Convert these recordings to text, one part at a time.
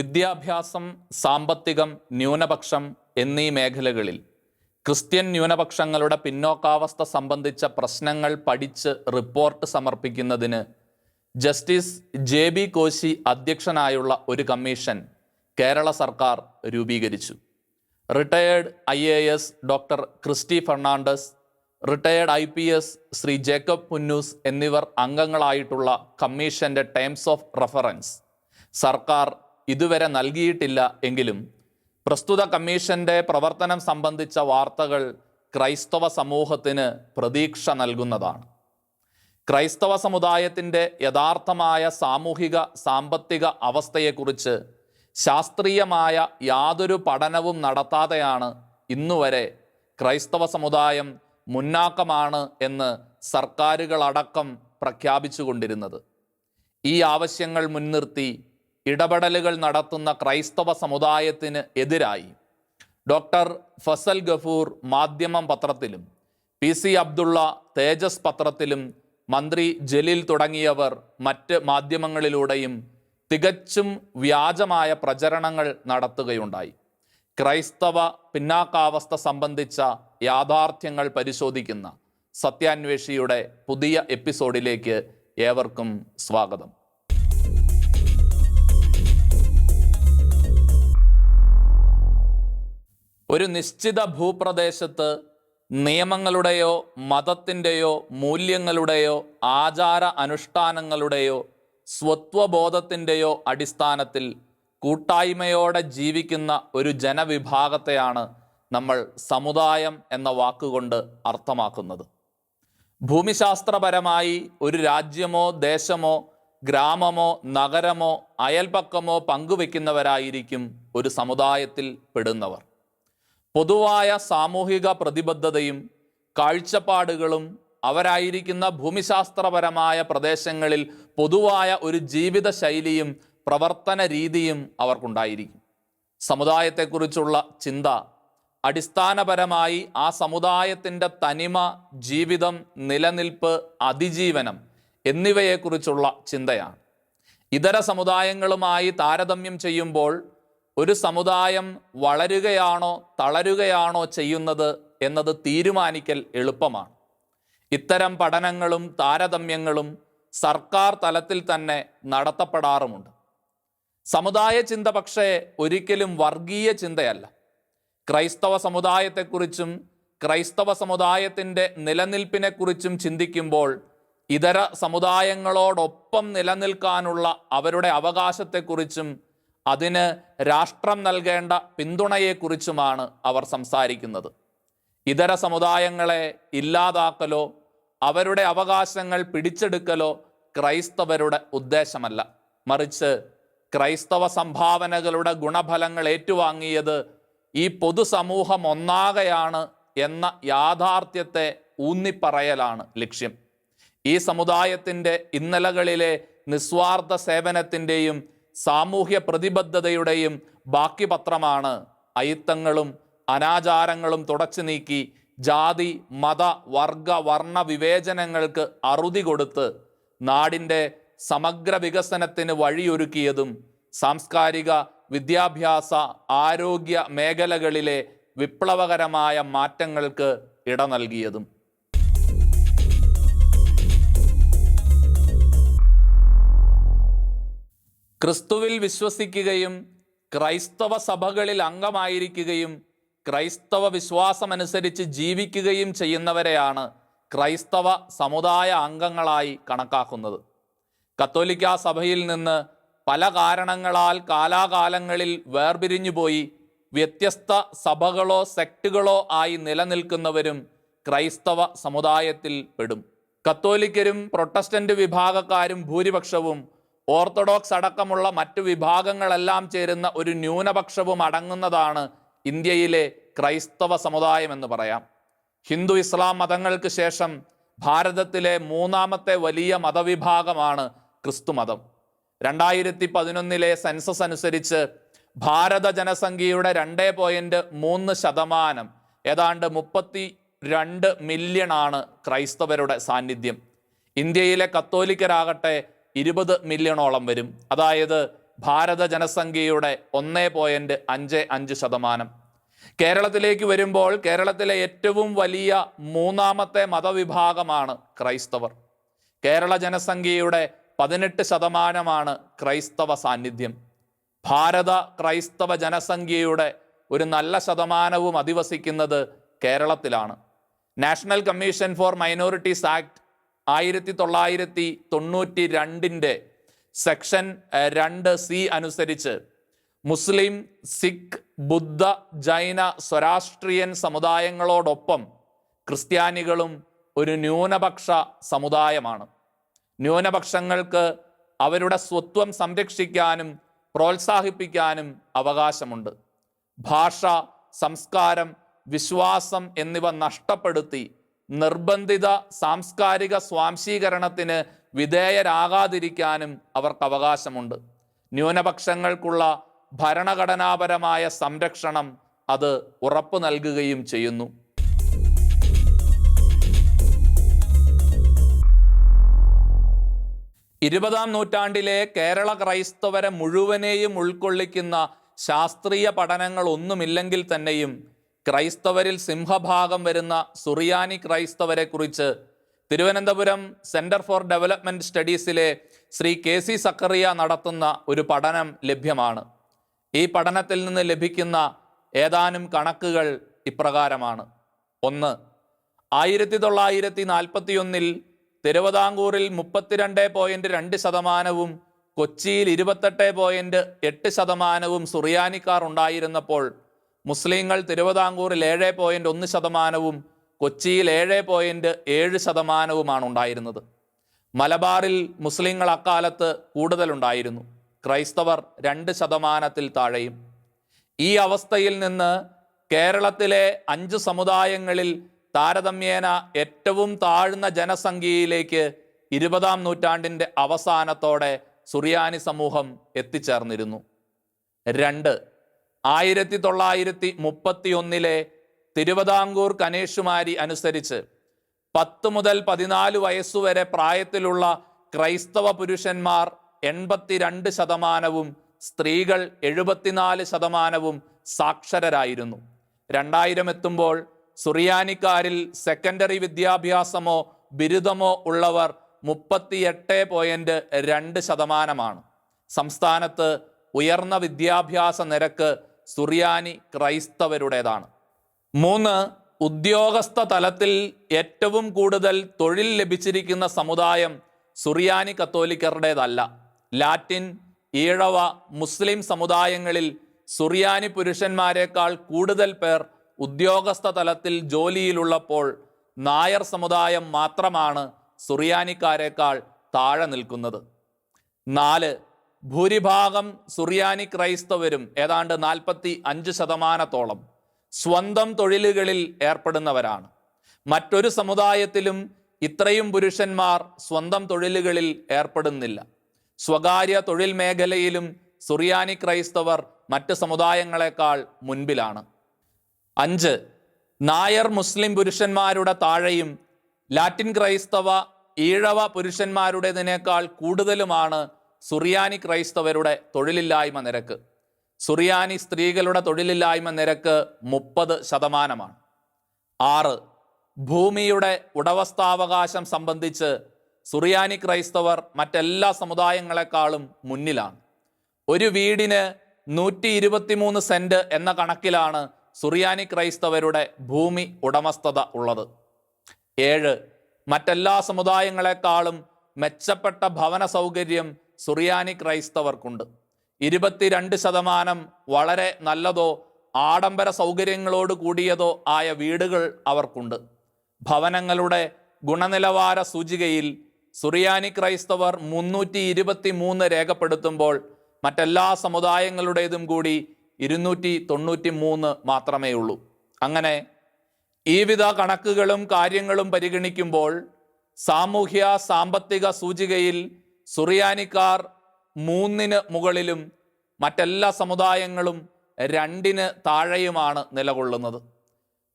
വിദ്യാഭ്യാസം സാമ്പത്തികം ന്യൂനപക്ഷം എന്നീ മേഖലകളിൽ ക്രിസ്ത്യൻ ന്യൂനപക്ഷങ്ങളുടെ പിന്നോക്കാവസ്ഥ സംബന്ധിച്ച പ്രശ്നങ്ങൾ പഠിച്ച് റിപ്പോർട്ട് സമർപ്പിക്കുന്നതിന് ജസ്റ്റിസ് ജെ ബി കോശി അധ്യക്ഷനായുള്ള ഒരു കമ്മീഷൻ കേരള സർക്കാർ രൂപീകരിച്ചു. Retired I A S doctor Christy Fernandez retired I P S Shri Jacob Punnoose എന്നിവർ അംഗങ്ങളായിട്ടുള്ള കമ്മീഷന്റെ ടേംസ് ഓഫ് റഫറൻസ് സർക്കാർ ഇതുവരെ നൽകിയിട്ടില്ല എങ്കിലും പ്രസ്തുത കമ്മീഷന്റെ പ്രവർത്തനം സംബന്ധിച്ച വാർത്തകൾ ക്രൈസ്തവ സമൂഹത്തിന് പ്രതീക്ഷ നൽകുന്നതാണ്. ക്രൈസ്തവ സമുദായത്തിന്റെ യഥാർത്ഥമായ സാമൂഹിക സാമ്പത്തിക അവസ്ഥയെക്കുറിച്ച് ശാസ്ത്രീയമായ യാതൊരു പഠനവും നടത്താതെയാണ് ഇന്നുവരെ ക്രൈസ്തവ സമുദായം മുന്നാക്കമാണ് എന്ന് സർക്കാരുകളടക്കം പ്രഖ്യാപിച്ചുകൊണ്ടിരുന്നത്. ഈ ആവശ്യങ്ങൾ മുൻനിർത്തി ഇടപെടലുകൾ നടത്തുന്ന ക്രൈസ്തവ സമുദായത്തിന് എതിരായി. ഡോക്ടർ ഫസൽ ഗഫൂർ മാധ്യമം പത്രത്തിലും പി സി അബ്ദുള്ള തേജസ് പത്രത്തിലും മന്ത്രി ജലീൽ തുടങ്ങിയവർ മറ്റ് മാധ്യമങ്ങളിലൂടെയും തികച്ചും വ്യാജമായ പ്രചരണങ്ങൾ നടത്തുകയുണ്ടായി. ക്രൈസ്തവ പിന്നാക്കാവസ്ഥ സംബന്ധിച്ച യാഥാർത്ഥ്യങ്ങൾ പരിശോധിക്കുന്ന സത്യാന്വേഷിയുടെ പുതിയ എപ്പിസോഡിലേക്ക് ഏവർക്കും സ്വാഗതം. ഒരു നിശ്ചിത ഭൂപ്രദേശത്ത് നിയമങ്ങളുടെയോ മതത്തിന്റെയോ മൂല്യങ്ങളുടെയോ ആചാര അനുഷ്ഠാനങ്ങളുടെയോ സ്വത്വബോധത്തിന്റെയോ അടിസ്ഥാനത്തിൽ കൂട്ടായ്മയോടെ ജീവിക്കുന്ന ഒരു ജനവിഭാഗത്തെയാണ് നമ്മൾ സമുദായം എന്ന വാക്കുകൊണ്ട് അർത്ഥമാക്കുന്നത്. ഭൂമിശാസ്ത്രപരമായി ഒരു രാജ്യമോ ദേശമോ ഗ്രാമമോ നഗരമോ അയൽപക്കമോ പങ്കുവെക്കുന്നവരായിരിക്കും ഒരു സമുദായത്തിൽ പെടുന്നവർ. പൊതുവായ സാമൂഹിക പ്രതിബദ്ധതയും കാഴ്ചപ്പാടുകളും അവരായിരിക്കുന്ന ഭൂമിശാസ്ത്രപരമായ പ്രദേശങ്ങളിൽ പൊതുവായ ഒരു ജീവിത ശൈലിയും പ്രവർത്തന രീതിയും അവർക്കുണ്ടായിരിക്കും. സമുദായത്തെക്കുറിച്ചുള്ള ചിന്ത അടിസ്ഥാനപരമായി ആ സമുദായത്തിന്റെ തനിമ ജീവിതം നിലനിൽപ്പ് അതിജീവനം എന്നിവയെക്കുറിച്ചുള്ള ചിന്തയാണ്. ഇതര സമുദായങ്ങളുമായി താരതമ്യം ചെയ്യുമ്പോൾ ഒരു സമുദായം വളരുകയാണോ തളരുകയാണോ ചെയ്യുന്നത് എന്നത് തീരുമാനിക്കൽ എളുപ്പമാണ്. ഇത്തരം പഠനങ്ങളും താരതമ്യങ്ങളും സർക്കാർ തലത്തിൽ തന്നെ നടത്തപ്പെടാറുമുണ്ട്. സമുദായ ചിന്ത പക്ഷേ ഒരിക്കലും വർഗീയ ചിന്തയല്ല. ക്രൈസ്തവ സമുദായത്തെക്കുറിച്ചും ക്രൈസ്തവ സമുദായത്തിന്റെ നിലനിൽപ്പിനെക്കുറിച്ചും ചിന്തിക്കുമ്പോൾ ഇതര സമുദായങ്ങളോടൊപ്പം നിലനിൽക്കാനുള്ള അവരുടെ അവകാശത്തെക്കുറിച്ചും അതിന് രാഷ്ട്രം നൽകേണ്ട പിന്തുണയെക്കുറിച്ചുമാണ് അവർ സംസാരിക്കുന്നത്. ഇതര സമുദായങ്ങളെ ഇല്ലാതാക്കലോ അവരുടെ അവകാശങ്ങൾ പിടിച്ചെടുക്കലോ ക്രൈസ്തവരുടെ ഉദ്ദേശമല്ല. മറിച്ച് ക്രൈസ്തവ സംഭാവനകളുടെ ഗുണഫലങ്ങൾ ഏറ്റുവാങ്ങിയത് ഈ പൊതുസമൂഹം ഒന്നാകെയാണ് എന്ന യാഥാർത്ഥ്യത്തെ ഊന്നിപ്പറയലാണ് ലക്ഷ്യം. ഈ സമുദായത്തിന്റെ ഇന്നലകളിലെ നിസ്വാർത്ഥ സേവനത്തിന്റെയും സാമൂഹ്യ പ്രതിബദ്ധതയുടെയും ബാക്കി പത്രമാണ് അയിത്തങ്ങളും അനാചാരങ്ങളും തുടച്ചു നീക്കി ജാതി മത വർഗ വർണ വിവേചനങ്ങൾക്ക് അറുതി കൊടുത്ത് നാടിന്റെ സമഗ്ര വികസനത്തിന് വഴിയൊരുക്കിയതും സാംസ്കാരിക വിദ്യാഭ്യാസ ആരോഗ്യ മേഖലകളിലെ വിപ്ലവകരമായ മാറ്റങ്ങൾക്ക് ഇട നൽകിയതും. ക്രിസ്തുവിൽ വിശ്വസിക്കുകയും ക്രൈസ്തവ സഭകളിൽ അംഗമായിരിക്കുകയും ക്രൈസ്തവ വിശ്വാസമനുസരിച്ച് ജീവിക്കുകയും ചെയ്യുന്നവരെയാണ് ക്രൈസ്തവ സമുദായ അംഗങ്ങളായി കണക്കാക്കുന്നത്. കത്തോലിക്ക സഭയിൽ നിന്ന് പല കാരണങ്ങളാൽ കാലാകാലങ്ങളിൽ വേർപിരിഞ്ഞുപോയി വ്യത്യസ്ത സഭകളോ സെക്റ്റുകളോ ആയി നിലനിൽക്കുന്നവരും ക്രൈസ്തവ സമുദായത്തിൽ പെടും. കത്തോലിക്കരും പ്രൊട്ടസ്റ്റന്റ് വിഭാഗക്കാരും ഭൂരിപക്ഷവും ഓർത്തഡോക്സ് അടക്കമുള്ള മറ്റു വിഭാഗങ്ങളെല്ലാം ചേരുന്ന ഒരു ന്യൂനപക്ഷവും അടങ്ങുന്നതാണ് ഇന്ത്യയിലെ ക്രൈസ്തവ സമുദായം എന്ന് പറയാം. ഹിന്ദു ഇസ്ലാം മതങ്ങൾക്ക് ശേഷം ഭാരതത്തിലെ മൂന്നാമത്തെ വലിയ മതവിഭാഗമാണ് ക്രിസ്തു മതം. രണ്ടായിരത്തി പതിനൊന്നിലെ സെൻസസ് അനുസരിച്ച് ഭാരത ജനസംഖ്യയുടെ രണ്ട് പോയിന്റ് മൂന്ന് ശതമാനം ഏതാണ്ട് മുപ്പത്തി രണ്ട് മില്യൺ ആണ് ക്രൈസ്തവരുടെ സാന്നിധ്യം. ഇന്ത്യയിലെ കത്തോലിക്കരാകട്ടെ ഇരുപത് മില്യണോളം വരും. അതായത് ഭാരത ജനസംഖ്യയുടെ ഒന്നേ പോയിന്റ് അഞ്ച് അഞ്ച് ശതമാനം. കേരളത്തിലേക്ക് വരുമ്പോൾ കേരളത്തിലെ ഏറ്റവും വലിയ മൂന്നാമത്തെ മതവിഭാഗമാണ് ക്രൈസ്തവർ. കേരള ജനസംഖ്യയുടെ പതിനെട്ട് ശതമാനമാണ് ക്രൈസ്തവ സാന്നിധ്യം. ഭാരത ക്രൈസ്തവ ജനസംഖ്യയുടെ ഒരു നല്ല ശതമാനവും അധിവസിക്കുന്നത് കേരളത്തിലാണ്. National commission for minorities act ആയിരത്തി തൊള്ളായിരത്തി തൊണ്ണൂറ്റി രണ്ടിന്റെ സെക്ഷൻ രണ്ട് സി അനുസരിച്ച് മുസ്ലിം സിഖ് ബുദ്ധ ജൈന സ്വരാഷ്ട്രീയൻ സമുദായങ്ങളോടൊപ്പം ക്രിസ്ത്യാനികളും ഒരു ന്യൂനപക്ഷ സമുദായമാണ്. ന്യൂനപക്ഷങ്ങൾക്ക് അവരുടെ സ്വത്വം സംരക്ഷിക്കാനും പ്രോത്സാഹിപ്പിക്കാനും അവകാശമുണ്ട്. ഭാഷ സംസ്കാരം വിശ്വാസം എന്നിവ നഷ്ടപ്പെടുത്തി നിർബന്ധിത സാംസ്കാരിക സ്വാംശീകരണത്തിന് വിധേയരാകാതിരിക്കാനും അവർക്ക് അവകാശമുണ്ട്. ന്യൂനപക്ഷങ്ങൾക്കുള്ള ഭരണഘടനാപരമായ സംരക്ഷണം അത് ഉറപ്പു നൽകുകയും ചെയ്യുന്നു. ഇരുപതാം നൂറ്റാണ്ടിലെ കേരള ക്രൈസ്തവരെ മുഴുവനെയും ഉൾക്കൊള്ളിക്കുന്ന ശാസ്ത്രീയ പഠനങ്ങൾ ഒന്നുമില്ലെങ്കിൽ തന്നെയും ക്രൈസ്തവരിൽ സിംഹഭാഗം വരുന്ന സുറിയാനി ക്രൈസ്തവരെ കുറിച്ച് തിരുവനന്തപുരം സെന്റർ ഫോർ ഡെവലപ്മെന്റ് സ്റ്റഡീസിലെ ശ്രീ കെ സി സക്കറിയ നടത്തുന്ന ഒരു പഠനം ലഭ്യമാണ്. ഈ പഠനത്തിൽ നിന്ന് ലഭിക്കുന്ന ഏതാനും കണക്കുകൾ ഇപ്രകാരമാണ്. ഒന്ന് ആയിരത്തി തൊള്ളായിരത്തി നാൽപ്പത്തി ഒന്നിൽ തിരുവിതാംകൂറിൽ മുപ്പത്തിരണ്ട് പോയിന്റ് രണ്ട് ശതമാനവും കൊച്ചിയിൽ ഇരുപത്തെട്ട് പോയിന്റ് എട്ട് ശതമാനവും സുറിയാനിക്കാർ ഉണ്ടായിരുന്നപ്പോൾ മുസ്ലിങ്ങൾ തിരുവിതാംകൂറിൽ ഏഴ് പോയിന്റ് ഒന്ന് ശതമാനവും കൊച്ചിയിൽ ഏഴ് പോയിന്റ് ഏഴ് ശതമാനവുമാണ് ഉണ്ടായിരുന്നത് മലബാറിൽ മുസ്ലിങ്ങൾ അക്കാലത്ത് കൂടുതലുണ്ടായിരുന്നു. ക്രൈസ്തവർ രണ്ട് ശതമാനത്തിൽ താഴെയും. ഈ അവസ്ഥയിൽ നിന്ന് കേരളത്തിലെ അഞ്ച് സമുദായങ്ങളിൽ താരതമ്യേന ഏറ്റവും താഴ്ന്ന ജനസംഖ്യയിലേക്ക് ഇരുപതാം നൂറ്റാണ്ടിന്റെ അവസാനത്തോടെ സുറിയാനി സമൂഹം എത്തിച്ചേർന്നിരുന്നു. രണ്ട് ആയിരത്തി തൊള്ളായിരത്തി മുപ്പത്തി ഒന്നിലെ തിരുവിതാംകൂർ കനേഷുമാരി അനുസരിച്ച് പത്ത് മുതൽ പതിനാല് വയസ്സുവരെ പ്രായത്തിലുള്ള ക്രൈസ്തവ പുരുഷന്മാർ എൺപത്തിരണ്ട് ശതമാനവും സ്ത്രീകൾ എഴുപത്തിനാല് ശതമാനവും സാക്ഷരരായിരുന്നു. രണ്ടായിരം എത്തുമ്പോൾ സുറിയാനിക്കാരിൽ സെക്കൻഡറി വിദ്യാഭ്യാസമോ ബിരുദമോ ഉള്ളവർ മുപ്പത്തിയെട്ട് പോയിന്റ് രണ്ട് ശതമാനമാണ്. സംസ്ഥാനത്ത് ഉയർന്ന വിദ്യാഭ്യാസ നിരക്ക് സുറിയാനി ക്രൈസ്തവരുടേതാണ്. മൂന്ന് ഉദ്യോഗസ്ഥ തലത്തിൽ ഏറ്റവും കൂടുതൽ തൊഴിൽ ലഭിച്ചിരിക്കുന്ന സമുദായം സുറിയാനി കത്തോലിക്കറുടേതല്ല ലാറ്റിൻ ഈഴവ മുസ്ലിം സമുദായങ്ങളിൽ സുറിയാനി പുരുഷന്മാരെക്കാൾ കൂടുതൽ പേർ ഉദ്യോഗസ്ഥ തലത്തിൽ ജോലിയിലുള്ളപ്പോൾ നായർ സമുദായം മാത്രമാണ് സുറിയാനിക്കാരെക്കാൾ താഴെ നിൽക്കുന്നത്. നാല് ഭൂരിഭാഗം സുറിയാനി ക്രൈസ്തവരും ഏതാണ്ട് നാൽപ്പത്തി അഞ്ച് ശതമാനത്തോളം സ്വന്തം തൊഴിലുകളിൽ ഏർപ്പെടുന്നവരാണ്. മറ്റൊരു സമുദായത്തിലും ഇത്രയും പുരുഷന്മാർ സ്വന്തം തൊഴിലുകളിൽ ഏർപ്പെടുന്നില്ല. സ്വകാര്യ തൊഴിൽ മേഖലയിലും സുറിയാനി ക്രൈസ്തവർ മറ്റ് സമുദായങ്ങളെക്കാൾ മുൻപിലാണ്. അഞ്ച് നായർ മുസ്ലിം പുരുഷന്മാരുടെ താഴെയും ലാറ്റിൻ ക്രൈസ്തവ ഈഴവ പുരുഷന്മാരുടേതിനേക്കാൾ കൂടുതലുമാണ് സുറിയാനി ക്രൈസ്തവരുടെ തൊഴിലില്ലായ്മ നിരക്ക്. സുറിയാനി സ്ത്രീകളുടെ തൊഴിലില്ലായ്മ നിരക്ക് മുപ്പത് ശതമാനമാണ്. ആറ് ഭൂമിയുടെ ഉടവസ്ഥാവകാശം സംബന്ധിച്ച് സുറിയാനി ക്രൈസ്തവർ മറ്റെല്ലാ സമുദായങ്ങളെക്കാളും മുന്നിലാണ്. ഒരു വീടിന് നൂറ്റി ഇരുപത്തിമൂന്ന് സെന്റ് എന്ന കണക്കിലാണ് സുറിയാനി ക്രൈസ്തവരുടെ ഭൂമി ഉടമസ്ഥത ഉള്ളത്. ഏഴ് മറ്റെല്ലാ സമുദായങ്ങളെക്കാളും മെച്ചപ്പെട്ട ഭവന സൗകര്യം സുറിയാനി ക്രൈസ്തവർക്കുണ്ട്. ഇരുപത്തിരണ്ട് ശതമാനം വളരെ നല്ലതോ ആഡംബര സൗകര്യങ്ങളോട് കൂടിയതോ ആയ വീടുകൾ അവർക്കുണ്ട്. ഭവനങ്ങളുടെ ഗുണനിലവാര സൂചികയിൽ സുറിയാനി ക്രൈസ്തവർ മുന്നൂറ്റി ഇരുപത്തി മൂന്ന് രേഖപ്പെടുത്തുമ്പോൾ മറ്റെല്ലാ സമുദായങ്ങളുടേതും കൂടി ഇരുന്നൂറ്റി തൊണ്ണൂറ്റി മൂന്ന് മാത്രമേ ഉള്ളൂ അങ്ങനെ ഈ വിധ കണക്കുകളും കാര്യങ്ങളും പരിഗണിക്കുമ്പോൾ സാമൂഹ്യ സാമ്പത്തിക സൂചികയിൽ സുറിയാനിക്കാർ മൂന്നിന് മുകളിലും മറ്റെല്ലാ സമുദായങ്ങളും രണ്ടിന് താഴെയുമാണ് നിലകൊള്ളുന്നത്.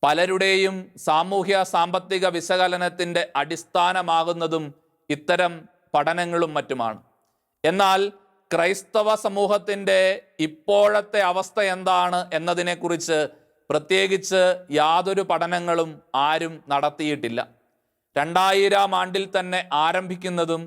പലരുടെയും സാമൂഹ്യ സാമ്പത്തിക വിശകലനത്തിന്റെ അടിസ്ഥാനമാകുന്നതും ഇത്തരം പഠനങ്ങളും മറ്റുമാണ്. എന്നാൽ ക്രൈസ്തവ സമൂഹത്തിന്റെ ഇപ്പോഴത്തെ അവസ്ഥ എന്താണ് എന്നതിനെക്കുറിച്ച് പ്രത്യേകിച്ച് യാതൊരു പഠനങ്ങളും ആരും നടത്തിയിട്ടില്ല. രണ്ടായിരം ആണ്ടിൽ തന്നെ ആരംഭിക്കുന്നതും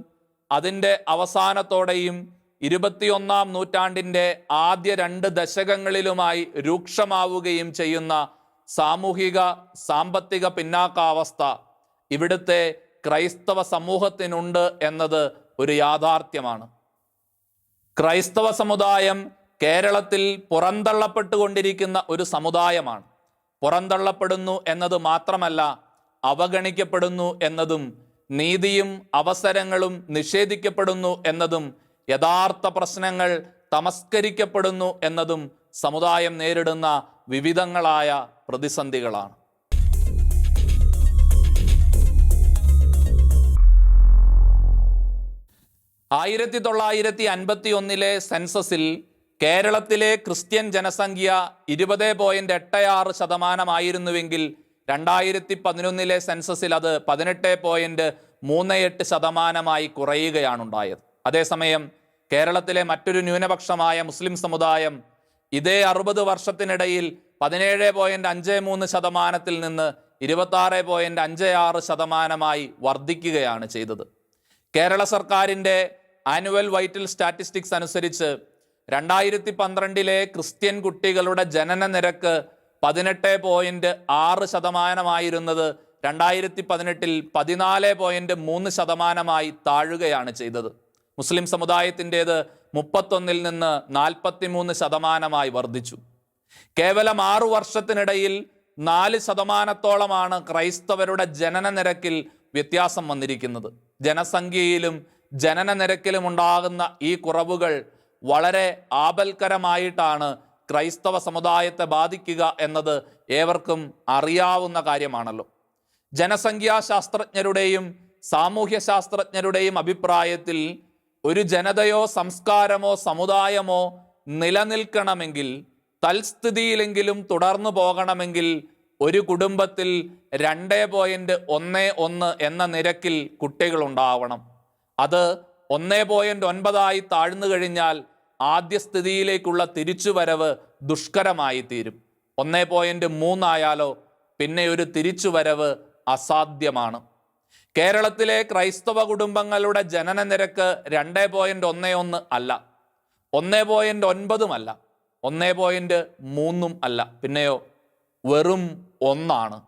അതിന്റെ അവസാനത്തോടെയും ഇരുപത്തിയൊന്നാം നൂറ്റാണ്ടിന്റെ ആദ്യ രണ്ട് ദശകങ്ങളിലുമായി രൂക്ഷമാവുകയും ചെയ്യുന്ന സാമൂഹിക സാമ്പത്തിക പിന്നാക്കാവസ്ഥ ഇവിടുത്തെ ക്രൈസ്തവ സമൂഹത്തിനുണ്ട് എന്നത് ഒരു യാഥാർത്ഥ്യമാണ്. ക്രൈസ്തവ സമുദായം കേരളത്തിൽ പുറന്തള്ളപ്പെട്ടുകൊണ്ടിരിക്കുന്ന ഒരു സമുദായമാണ്. പുറന്തള്ളപ്പെടുന്നു എന്നത് മാത്രമല്ല അവഗണിക്കപ്പെടുന്നു എന്നതും നീതിയും അവസരങ്ങളും നിഷേധിക്കപ്പെടുന്നു എന്നതും യഥാർത്ഥ പ്രശ്നങ്ങൾ തമസ്കരിക്കപ്പെടുന്നു എന്നതും സമുദായം നേരിടുന്ന വിവിധങ്ങളായ പ്രതിസന്ധികളാണ്. ആയിരത്തി തൊള്ളായിരത്തി അൻപത്തി ഒന്നിലെ സെൻസസിൽ കേരളത്തിലെ ക്രിസ്ത്യൻ ജനസംഖ്യ ഇരുപത് പോയിന്റ് എട്ട് ആറ് ശതമാനമായിരുന്നുവെങ്കിൽ രണ്ടായിരത്തി പതിനൊന്നിലെ സെൻസസിൽ അത് പതിനെട്ട് പോയിന്റ് മൂന്ന് എട്ട് ശതമാനമായി കുറയുകയാണുണ്ടായത് അതേസമയം കേരളത്തിലെ മറ്റൊരു ന്യൂനപക്ഷമായ മുസ്ലിം സമുദായം ഇതേ അറുപത് വർഷത്തിനിടയിൽ പതിനേഴ് പോയിന്റ് അഞ്ച് മൂന്ന് ശതമാനത്തിൽ നിന്ന് ഇരുപത്തി ആറ് പോയിന്റ് അഞ്ച് ആറ് ശതമാനമായി വർദ്ധിക്കുകയാണ് ചെയ്തത്. കേരള സർക്കാരിന്റെ ആനുവൽ വൈറ്റൽ സ്റ്റാറ്റിസ്റ്റിക്സ് അനുസരിച്ച് രണ്ടായിരത്തി പന്ത്രണ്ടിലെ ക്രിസ്ത്യൻ കുട്ടികളുടെ ജനന നിരക്ക് പതിനെട്ട് പോയിന്റ് ആറ് ശതമാനമായിരുന്നത് രണ്ടായിരത്തി പതിനെട്ടിൽ പതിനാല് പോയിന്റ് മൂന്ന് ശതമാനമായി താഴുകയാണ് ചെയ്തത്. മുസ്ലിം സമുദായത്തിന്റേത് മുപ്പത്തൊന്നിൽ നിന്ന് നാൽപ്പത്തിമൂന്ന് ശതമാനമായി വർദ്ധിച്ചു. കേവലം ആറു വർഷത്തിനിടയിൽ നാല് ശതമാനത്തോളമാണ് ക്രൈസ്തവരുടെ ജനന നിരക്കിൽ വ്യത്യാസം വന്നിരിക്കുന്നത്. ജനസംഖ്യയിലും ജനന നിരക്കിലും ഉണ്ടാകുന്ന ഈ കുറവുകൾ വളരെ ആപൽക്കരമായിട്ടാണ് ക്രൈസ്തവ സമുദായത്തെ ബാധിക്കുക എന്നത് ഏവർക്കും അറിയാവുന്ന കാര്യമാണല്ലോ. ജനസംഖ്യാശാസ്ത്രജ്ഞരുടെയും സാമൂഹ്യ ശാസ്ത്രജ്ഞരുടെയും അഭിപ്രായത്തിൽ ഒരു ജനതയോ സംസ്കാരമോ സമുദായമോ നിലനിൽക്കണമെങ്കിൽ തൽസ്ഥിതിയിലെങ്കിലും തുടർന്നു പോകണമെങ്കിൽ ഒരു കുടുംബത്തിൽ രണ്ട് പോയിന്റ് ഒന്ന് ഒന്ന് എന്ന നിരക്കിൽ കുട്ടികളുണ്ടാവണം. അത് ഒന്ന് പോയിന്റ് ഒൻപതായി താഴ്ന്നു കഴിഞ്ഞാൽ ആദ്യ സ്ഥിതിയിലേക്കുള്ള തിരിച്ചുവരവ് ദുഷ്കരമായി തീരും ഒന്നേ പോയിന്റ് മൂന്നായാലോ പിന്നെ ഒരു തിരിച്ചുവരവ് അസാധ്യമാണ്. കേരളത്തിലെ ക്രൈസ്തവ കുടുംബങ്ങളുടെ ജനന നിരക്ക് രണ്ടേ പോയിന്റ് ഒന്നേ ഒന്ന് അല്ല. ഒന്നേ പോയിന്റ് ഒൻപതുമല്ല ഒന്നേ പോയിന്റ് മൂന്നും അല്ല. പിന്നെയോ വെറും ഒന്നാണ്.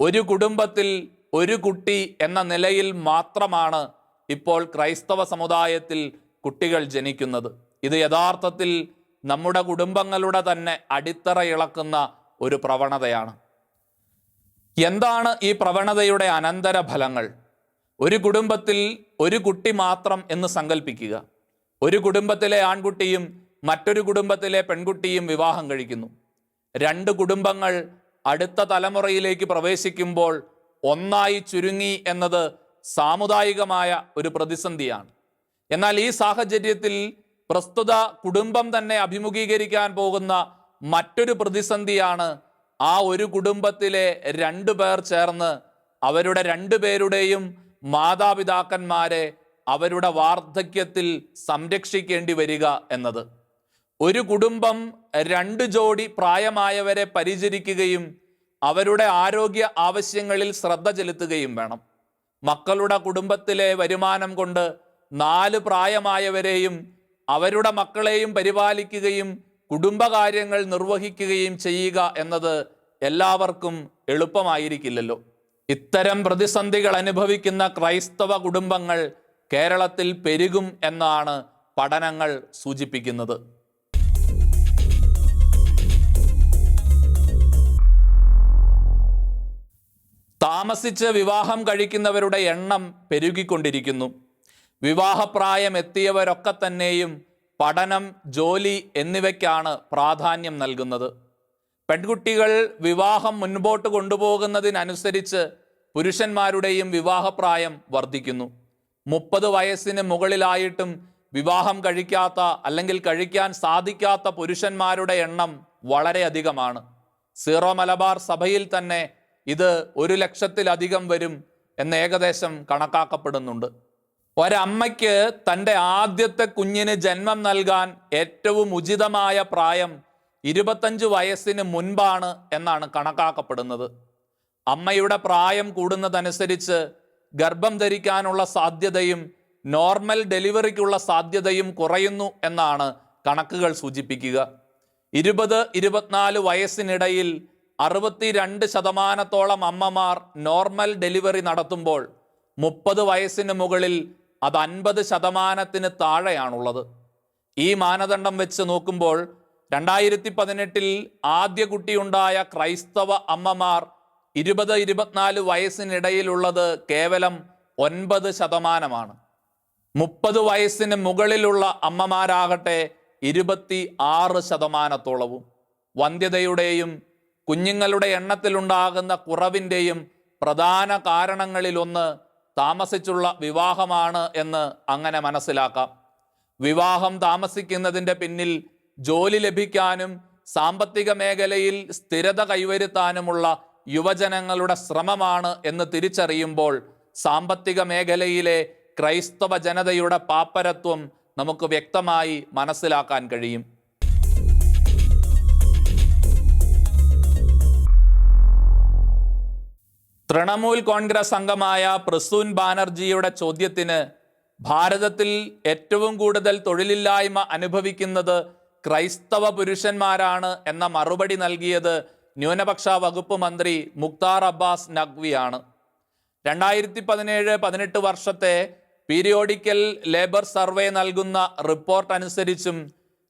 ഒരു കുടുംബത്തിൽ ഒരു കുട്ടി എന്ന നിലയിൽ മാത്രമാണ് ഇപ്പോൾ ക്രൈസ്തവ സമുദായത്തിൽ കുട്ടികൾ ജനിക്കുന്നത്. ഇത് യഥാർത്ഥത്തിൽ നമ്മുടെ കുടുംബങ്ങളുടെ തന്നെ അടിത്തറ ഇളക്കുന്ന ഒരു പ്രവണതയാണ്. എന്താണ് ഈ പ്രവണതയുടെ അനന്തരഫലങ്ങൾ? ഒരു കുടുംബത്തിൽ ഒരു കുട്ടി മാത്രം എന്ന് സങ്കല്പിക്കുക ഒരു കുടുംബത്തിലെ ആൺകുട്ടിയും മറ്റൊരു കുടുംബത്തിലെ പെൺകുട്ടിയും വിവാഹം കഴിക്കുന്നു. രണ്ട് കുടുംബങ്ങൾ അടുത്ത തലമുറയിലേക്ക് പ്രവേശിക്കുമ്പോൾ ഒന്നായി ചുരുങ്ങി എന്നത് സാമുദായികമായ ഒരു പ്രതിസന്ധിയാണ്. എന്നാൽ ഈ സാഹചര്യത്തിൽ പ്രസ്തുത കുടുംബം തന്നെ അഭിമുഖീകരിക്കാൻ പോകുന്ന മറ്റൊരു പ്രതിസന്ധിയാണ് ആ ഒരു കുടുംബത്തിലെ രണ്ടു പേർ ചേർന്ന് അവരുടെ രണ്ടു പേരുടെയും മാതാപിതാക്കന്മാരെ അവരുടെ വാർദ്ധക്യത്തിൽ സംരക്ഷിക്കേണ്ടി വരിക എന്നത്. ഒരു കുടുംബം രണ്ട് ജോഡി പ്രായമായവരെ പരിചരിക്കുകയും അവരുടെ ആരോഗ്യ ആവശ്യങ്ങളിൽ ശ്രദ്ധ ചെലുത്തുകയും വേണം. മക്കളുടെ കുടുംബത്തിലെ വരുമാനം കൊണ്ട് നാല് പ്രായമായവരെയും അവരുടെ മക്കളെയും പരിപാലിക്കുകയും കുടുംബകാര്യങ്ങൾ നിർവഹിക്കുകയും ചെയ്യുക എന്നത് എല്ലാവർക്കും എളുപ്പമായിരിക്കില്ലല്ലോ. ഇത്തരം പ്രതിസന്ധികൾ അനുഭവിക്കുന്ന ക്രൈസ്തവ കുടുംബങ്ങൾ കേരളത്തിൽ പെരുകും എന്നാണ് പഠനങ്ങൾ സൂചിപ്പിക്കുന്നത്. താമസിച്ച് വിവാഹം കഴിക്കുന്നവരുടെ എണ്ണം പെരുകിക്കൊണ്ടിരിക്കുന്നു. വിവാഹപ്രായം എത്തിയവരൊക്കെ തന്നെയും പഠനം ജോലി എന്നിവയ്ക്കാണ് പ്രാധാന്യം നൽകുന്നത്. പെൺകുട്ടികൾ വിവാഹം മുൻപോട്ട് കൊണ്ടുപോകുന്നതിനനുസരിച്ച് പുരുഷന്മാരുടെയും വിവാഹപ്രായം വർദ്ധിക്കുന്നു. മുപ്പത് വയസ്സിന് മുകളിലായിട്ടും വിവാഹം കഴിക്കാത്ത അല്ലെങ്കിൽ കഴിക്കാൻ സാധിക്കാത്ത പുരുഷന്മാരുടെ എണ്ണം വളരെയധികമാണ് സീറോ മലബാർ സഭയിൽ തന്നെ ഇത് ഒരു ലക്ഷത്തിലധികം വരും എന്ന് ഏകദേശം കണക്കാക്കപ്പെടുന്നുണ്ട്. ഒരമ്മയ്ക്ക് തന്റെ ആദ്യത്തെ കുഞ്ഞിന് ജന്മം നൽകാൻ ഏറ്റവും ഉചിതമായ പ്രായം ഇരുപത്തഞ്ച് വയസ്സിന് മുൻപാണ് എന്നാണ് കണക്കാക്കപ്പെടുന്നത്. അമ്മയുടെ പ്രായം കൂടുന്നതനുസരിച്ച് ഗർഭം ധരിക്കാനുള്ള സാധ്യതയും നോർമൽ ഡെലിവറിക്കുള്ള സാധ്യതയും കുറയുന്നു എന്നാണ് കണക്കുകൾ സൂചിപ്പിക്കുക. ഇരുപത് ഇരുപത്തിനാല് വയസ്സിനിടയിൽ അറുപത്തിരണ്ട് ശതമാനത്തോളം അമ്മമാർ നോർമൽ ഡെലിവറി നടത്തുമ്പോൾ മുപ്പത് വയസ്സിന് മുകളിൽ അത് അൻപത് ശതമാനത്തിന് താഴെയാണുള്ളത്. ഈ മാനദണ്ഡം വെച്ച് നോക്കുമ്പോൾ രണ്ടായിരത്തി പതിനെട്ടിൽ ആദ്യ കുട്ടിയുണ്ടായ ക്രൈസ്തവ അമ്മമാർ ഇരുപത് ഇരുപത്തിനാല് വയസ്സിനിടയിലുള്ളത് കേവലം ഒൻപത് ശതമാനമാണ്. മുപ്പത് വയസ്സിന് മുകളിലുള്ള അമ്മമാരാകട്ടെ ഇരുപത്തി ആറ് ശതമാനത്തോളവും. വന്ധ്യതയുടെയും കുഞ്ഞുങ്ങളുടെ എണ്ണത്തിലുണ്ടാകുന്ന കുറവിന്റെയും പ്രധാന കാരണങ്ങളിലൊന്ന് താമസിച്ചുള്ള വിവാഹമാണ് എന്ന് അങ്ങനെ മനസ്സിലാക്കാം. വിവാഹം താമസിക്കുന്നതിന്റെ പിന്നിൽ ജോലി ലഭിക്കാനും സാമ്പത്തിക മേഖലയിൽ സ്ഥിരത കൈവരുത്താനുമുള്ള യുവജനങ്ങളുടെ ശ്രമമാണ് എന്ന് തിരിച്ചറിയുമ്പോൾ സാമ്പത്തിക മേഖലയിലെ ക്രൈസ്തവ ജനതയുടെ പാപ്പരത്വം നമുക്ക് വ്യക്തമായി മനസ്സിലാക്കാൻ കഴിയും. തൃണമൂൽ കോൺഗ്രസ് അംഗമായ പ്രസൂൻ ബാനർജിയുടെ ചോദ്യത്തിന് ഭാരതത്തിൽ ഏറ്റവും കൂടുതൽ തൊഴിലില്ലായ്മ അനുഭവിക്കുന്നത് ക്രൈസ്തവ പുരുഷന്മാരാണ് എന്ന മറുപടി നൽകിയത് ന്യൂനപക്ഷ വകുപ്പ് മന്ത്രി മുക്താർ അബ്ബാസ് നഖ്വിയാണ്. രണ്ടായിരത്തി പതിനേഴ് പതിനെട്ട് വർഷത്തെ പീരിയോഡിക്കൽ ലേബർ സർവേ നൽകുന്ന റിപ്പോർട്ട് അനുസരിച്ചും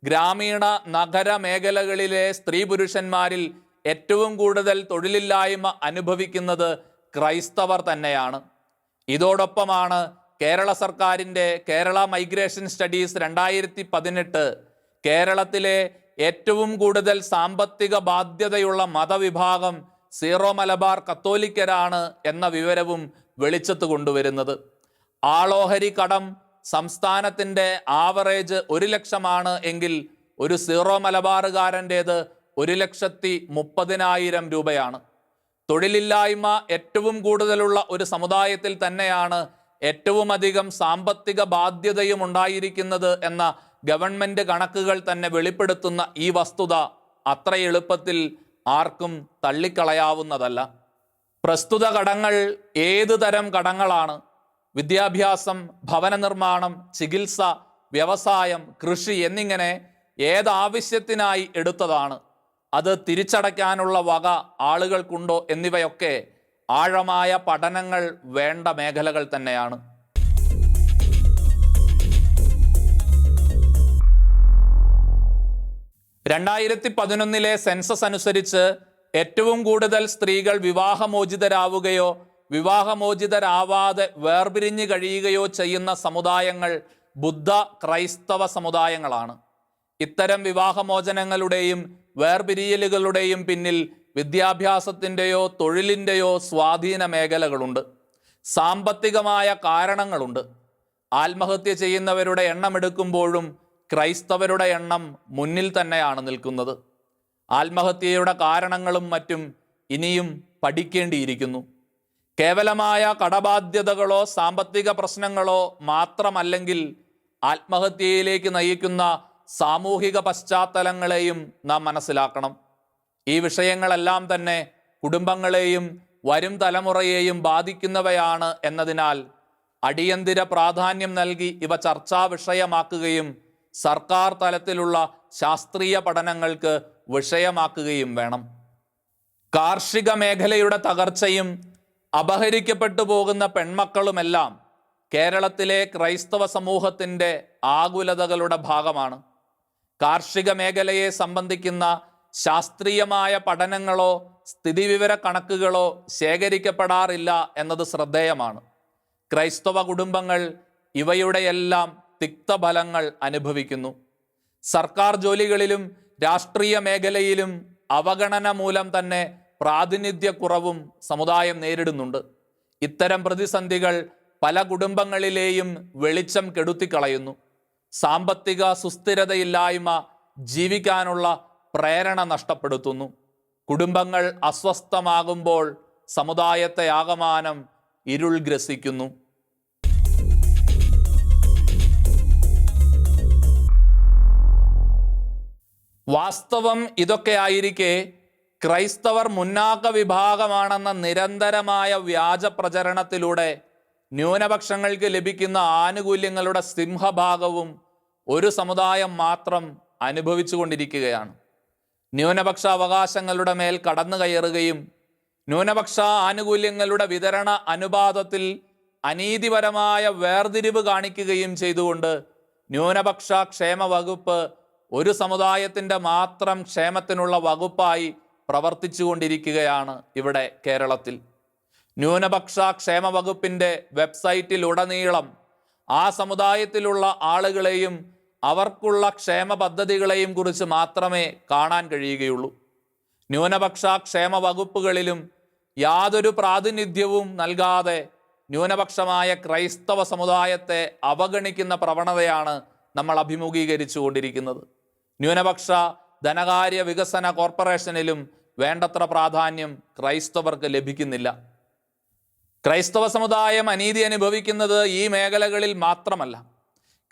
ഗ്രാമീണ നഗര മേഖലകളിലെ സ്ത്രീ പുരുഷന്മാരിൽ ഏറ്റവും കൂടുതൽ തൊഴിലില്ലായ്മ അനുഭവിക്കുന്നത് ക്രൈസ്തവർ തന്നെയാണ്. ഇതോടൊപ്പമാണ് കേരള സർക്കാരിന്റെ കേരള മൈഗ്രേഷൻ സ്റ്റഡീസ് രണ്ടായിരത്തി പതിനെട്ട് കേരളത്തിലെ ഏറ്റവും കൂടുതൽ സാമ്പത്തിക ബാധ്യതയുള്ള മതവിഭാഗം സീറോ മലബാർ കത്തോലിക്കരാണ് എന്ന വിവരവും വെളിച്ചത്ത് കൊണ്ടുവരുന്നത്. ആളോഹരി കടം സംസ്ഥാനത്തിന്റെ ആവറേജ് ഒരു ലക്ഷമാണ് എങ്കിൽ ഒരു സീറോ മലബാറുകാരന്റേത് ഒരു ലക്ഷത്തി മുപ്പതിനായിരം രൂപയാണ്. തൊഴിലില്ലായ്മ ഏറ്റവും കൂടുതലുള്ള ഒരു സമുദായത്തിൽ തന്നെയാണ് ഏറ്റവും അധികം സാമ്പത്തിക ബാധ്യതയും ഉണ്ടായിരിക്കുന്നത് എന്ന ഗവൺമെന്റ് കണക്കുകൾ തന്നെ വെളിപ്പെടുത്തുന്ന ഈ വസ്തുത അത്ര എളുപ്പത്തിൽ ആർക്കും തള്ളിക്കളയാവുന്നതല്ല. പ്രസ്തുത കടങ്ങൾ ഏത് തരം കടങ്ങളാണ്? വിദ്യാഭ്യാസം ഭവന നിർമ്മാണം ചികിത്സ വ്യവസായം കൃഷി എന്നിങ്ങനെ ഏതാവശ്യത്തിനായി എടുത്തതാണ്. അത് തിരിച്ചടയ്ക്കാനുള്ള വക ആളുകൾക്കുണ്ടോ എന്നിവയൊക്കെ ആഴമായ പഠനങ്ങൾ വേണ്ട മേഖലകൾ തന്നെയാണ്. രണ്ടായിരത്തി പതിനൊന്നിലെ സെൻസസ് അനുസരിച്ച് ഏറ്റവും കൂടുതൽ സ്ത്രീകൾ വിവാഹമോചിതരാവുകയോ വിവാഹമോചിതരാവാതെ വേർപിരിഞ്ഞു കഴിയുകയോ ചെയ്യുന്ന സമുദായങ്ങൾ ബുദ്ധ ക്രൈസ്തവ സമുദായങ്ങളാണ്. ഇത്തരം വിവാഹമോചനങ്ങളുടെയും വേർപിരിയലുകളുടെയും പിന്നിൽ വിദ്യാഭ്യാസത്തിന്റെയോ തൊഴിലിന്റെയോ സ്വാധീന മേഖലകളുണ്ട്. സാമ്പത്തികമായ കാരണങ്ങളുണ്ട്. ആത്മഹത്യ ചെയ്യുന്നവരുടെ എണ്ണം എടുക്കുമ്പോഴും ക്രൈസ്തവരുടെ എണ്ണം മുന്നിൽ തന്നെയാണ് നിൽക്കുന്നത്. ആത്മഹത്യയുടെ കാരണങ്ങളും മറ്റും ഇനിയും പഠിക്കേണ്ടിയിരിക്കുന്നു. കേവലമായ കടബാധ്യതകളോ സാമ്പത്തിക പ്രശ്നങ്ങളോ മാത്രമല്ലെങ്കിൽ ആത്മഹത്യയിലേക്ക് നയിക്കുന്ന സാമൂഹിക പശ്ചാത്തലങ്ങളെയും നാം മനസ്സിലാക്കണം. ഈ വിഷയങ്ങളെല്ലാം തന്നെ കുടുംബങ്ങളെയും വരും തലമുറയെയും ബാധിക്കുന്നവയാണ് എന്നതിനാൽ അടിയന്തര പ്രാധാന്യം നൽകി ഇവ ചർച്ചാ വിഷയമാക്കുകയും സർക്കാർ തലത്തിലുള്ള ശാസ്ത്രീയ പഠനങ്ങൾക്ക് വിഷയമാക്കുകയും വേണം. കാർഷിക മേഖലയുടെ തകർച്ചയും അപഹരിക്കപ്പെട്ടു പോകുന്ന പെൺമക്കളുമെല്ലാം കേരളത്തിലെ ക്രൈസ്തവ സമൂഹത്തിന്റെ ആകുലതകളുടെ ഭാഗമാണ്. കാർഷിക മേഖലയെ സംബന്ധിക്കുന്ന ശാസ്ത്രീയമായ പഠനങ്ങളോ സ്ഥിതിവിവര കണക്കുകളോ ശേഖരിക്കപ്പെടാറില്ല എന്നത് ശ്രദ്ധേയമാണ്. ക്രൈസ്തവ കുടുംബങ്ങൾ ഇവയുടെയെല്ലാം തിക്തഫലങ്ങൾ അനുഭവിക്കുന്നു. സർക്കാർ ജോലികളിലും രാഷ്ട്രീയ മേഖലയിലും അവഗണന മൂലം തന്നെ പ്രാതിനിധ്യക്കുറവും സമുദായം നേരിടുന്നുണ്ട്. ഇത്തരം പ്രതിസന്ധികൾ പല കുടുംബങ്ങളിലെയും വെളിച്ചം കെടുത്തിക്കളയുന്നു. സാമ്പത്തിക സുസ്ഥിരതയില്ലായ്മ ജീവിക്കാനുള്ള പ്രേരണ നഷ്ടപ്പെടുത്തുന്നു. കുടുംബങ്ങൾ അസ്വസ്ഥമാകുമ്പോൾ സമുദായത്തെ ആകമാനം ഇരുൾ ഗ്രസിക്കുന്നു. വാസ്തവം ഇതൊക്കെയായിരിക്കെ ക്രൈസ്തവർ മുന്നാക്ക വിഭാഗമാണെന്ന നിരന്തരമായ വ്യാജ പ്രചരണത്തിലൂടെ ന്യൂനപക്ഷങ്ങൾക്ക് ലഭിക്കുന്ന ആനുകൂല്യങ്ങളുടെ സിംഹഭാഗവും ഒരു സമുദായം മാത്രം അനുഭവിച്ചു കൊണ്ടിരിക്കുകയാണ് ന്യൂനപക്ഷ അവകാശങ്ങളുടെ മേൽ കടന്നു കയറുകയും ന്യൂനപക്ഷ ആനുകൂല്യങ്ങളുടെ വിതരണ അനുപാതത്തിൽ അനീതിപരമായ വേർതിരിവ് കാണിക്കുകയും ചെയ്തുകൊണ്ട് ന്യൂനപക്ഷ ക്ഷേമ വകുപ്പ് ഒരു സമുദായത്തിന്റെ മാത്രം ക്ഷേമത്തിനുള്ള വകുപ്പായി പ്രവർത്തിച്ചുകൊണ്ടിരിക്കുകയാണ് ഇവിടെ കേരളത്തിൽ. ന്യൂനപക്ഷ ക്ഷേമ വകുപ്പിന്റെ വെബ്സൈറ്റിലുടനീളം ആ സമുദായത്തിലുള്ള ആളുകളെയും അവർക്കുള്ള ക്ഷേമ പദ്ധതികളെയും കുറിച്ച് മാത്രമേ കാണാൻ കഴിയുകയുള്ളൂ. ന്യൂനപക്ഷ ക്ഷേമ വകുപ്പുകളിലും യാതൊരു പ്രാതിനിധ്യവും നൽകാതെ ന്യൂനപക്ഷമായ ക്രൈസ്തവ സമുദായത്തെ അവഗണിക്കുന്ന പ്രവണതയാണ് നമ്മൾ അഭിമുഖീകരിച്ചു കൊണ്ടിരിക്കുന്നത് ന്യൂനപക്ഷ ധനകാര്യ വികസന കോർപ്പറേഷനിലും വേണ്ടത്ര പ്രാധാന്യം ക്രൈസ്തവർക്ക് ലഭിക്കുന്നില്ല. ക്രൈസ്തവ സമുദായം അനീതി അനുഭവിക്കുന്നത് ഈ മേഖലകളിൽ മാത്രമല്ല.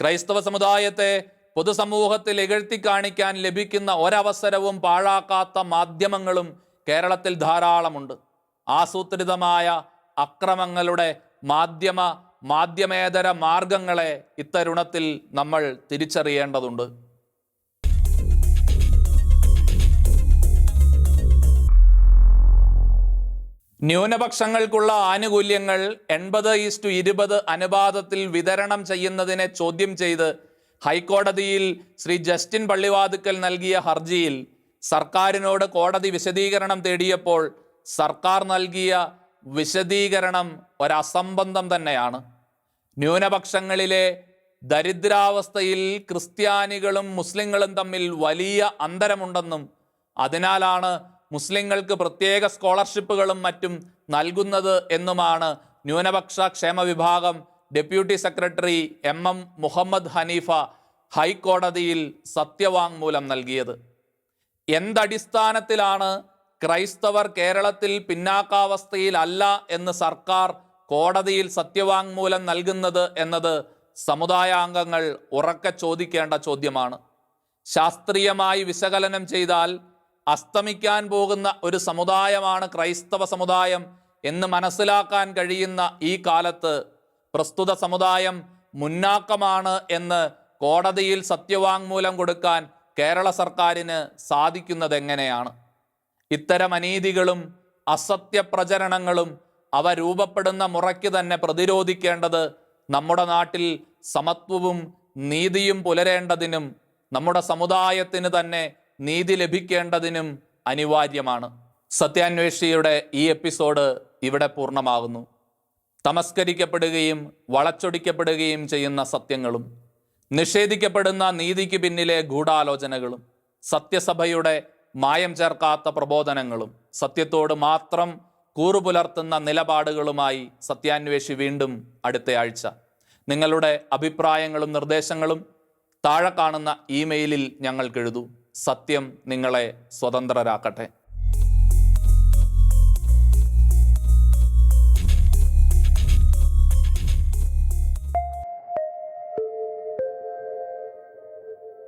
ക്രൈസ്തവ സമുദായത്തെ പൊതുസമൂഹത്തിൽ ഇകഴ്ത്തി കാണിക്കാൻ ലഭിക്കുന്ന ഒരവസരവും പാഴാക്കാത്ത മാധ്യമങ്ങളും കേരളത്തിൽ ധാരാളമുണ്ട്. ആസൂത്രിതമായ അക്രമങ്ങളുടെ മാധ്യമ മാധ്യമേതര മാർഗങ്ങളെ ഇത്തരുണത്തിൽ നമ്മൾ തിരിച്ചറിയേണ്ടതുണ്ട്. ന്യൂനപക്ഷങ്ങൾക്കുള്ള ആനുകൂല്യങ്ങൾ എൺപത് ഈസ്റ്റു ഇരുപത് അനുപാതത്തിൽ വിതരണം ചെയ്യുന്നതിനെ ചോദ്യം ചെയ്ത് ഹൈക്കോടതിയിൽ ശ്രീ ജസ്റ്റിൻ പള്ളിവാതുക്കൽ നൽകിയ ഹർജിയിൽ സർക്കാരിനോട് കോടതി വിശദീകരണം തേടിയപ്പോൾ സർക്കാർ നൽകിയ വിശദീകരണം ഒരസംബന്ധം തന്നെയാണ്. ന്യൂനപക്ഷങ്ങളിലെ ദരിദ്രാവസ്ഥയിൽ ക്രിസ്ത്യാനികളും മുസ്ലിങ്ങളും തമ്മിൽ വലിയ അന്തരമുണ്ടെന്നും അതിനാലാണ് മുസ്ലിങ്ങൾക്ക് പ്രത്യേക സ്കോളർഷിപ്പുകളും മറ്റും നൽകുന്നത് എന്നുമാണ് ന്യൂനപക്ഷ ക്ഷേമ വിഭാഗം deputy secretary M M Muhammad Haneefa ഹൈക്കോടതിയിൽ സത്യവാങ്മൂലം നൽകിയത്. എന്തടിസ്ഥാനത്തിലാണ് ക്രൈസ്തവർ കേരളത്തിൽ പിന്നാക്കാവസ്ഥയിലല്ല എന്ന് സർക്കാർ കോടതിയിൽ സത്യവാങ്മൂലം നൽകുന്നത് എന്നത് സമുദായാംഗങ്ങൾ ഉറക്കെ ചോദിക്കേണ്ട ചോദ്യമാണ്. ശാസ്ത്രീയമായി വിശകലനം ചെയ്താൽ അസ്തമിക്കാൻ പോകുന്ന ഒരു സമുദായമാണ് ക്രൈസ്തവ സമുദായം എന്ന് മനസ്സിലാക്കാൻ കഴിയുന്ന ഈ കാലത്ത് പ്രസ്തുത സമുദായം മുന്നാക്കമാണ് എന്ന് കോടതിയിൽ സത്യവാങ്മൂലം കൊടുക്കാൻ കേരള സർക്കാരിന് സാധിക്കുന്നത് എങ്ങനെയാണ് ഇത്തരം അനീതികളും അസത്യപ്രചരണങ്ങളും അവ രൂപപ്പെടുന്ന മുറയ്ക്ക് തന്നെ പ്രതിരോധിക്കേണ്ടത് നമ്മുടെ നാട്ടിൽ സമത്വവും നീതിയും പുലരേണ്ടതിനും നമ്മുടെ സമുദായത്തിന് തന്നെ നീതി ലഭിക്കേണ്ടതിനും അനിവാര്യമാണ്. സത്യാന്വേഷിയുടെ ഈ എപ്പിസോഡ് ഇവിടെ പൂർണമാകുന്നു. തമസ്കരിക്കപ്പെടുകയും വളച്ചൊടിക്കപ്പെടുകയും ചെയ്യുന്ന സത്യങ്ങളും നിഷേധിക്കപ്പെടുന്ന നീതിക്ക് പിന്നിലെ ഗൂഢാലോചനകളും സത്യസഭയുടെ മായം ചേർക്കാത്ത പ്രബോധനങ്ങളും സത്യത്തോട് മാത്രം കൂറുപുലർത്തുന്ന നിലപാടുകളുമായി സത്യാന്വേഷി വീണ്ടും അടുത്തയാഴ്ച നിങ്ങളുടെ അഭിപ്രായങ്ങളും നിർദ്ദേശങ്ങളും താഴെ കാണുന്ന ഇമെയിലിൽ ഞങ്ങൾക്കെഴുതൂ സത്യം നിങ്ങളെ സ്വതന്ത്രരാക്കട്ടെ.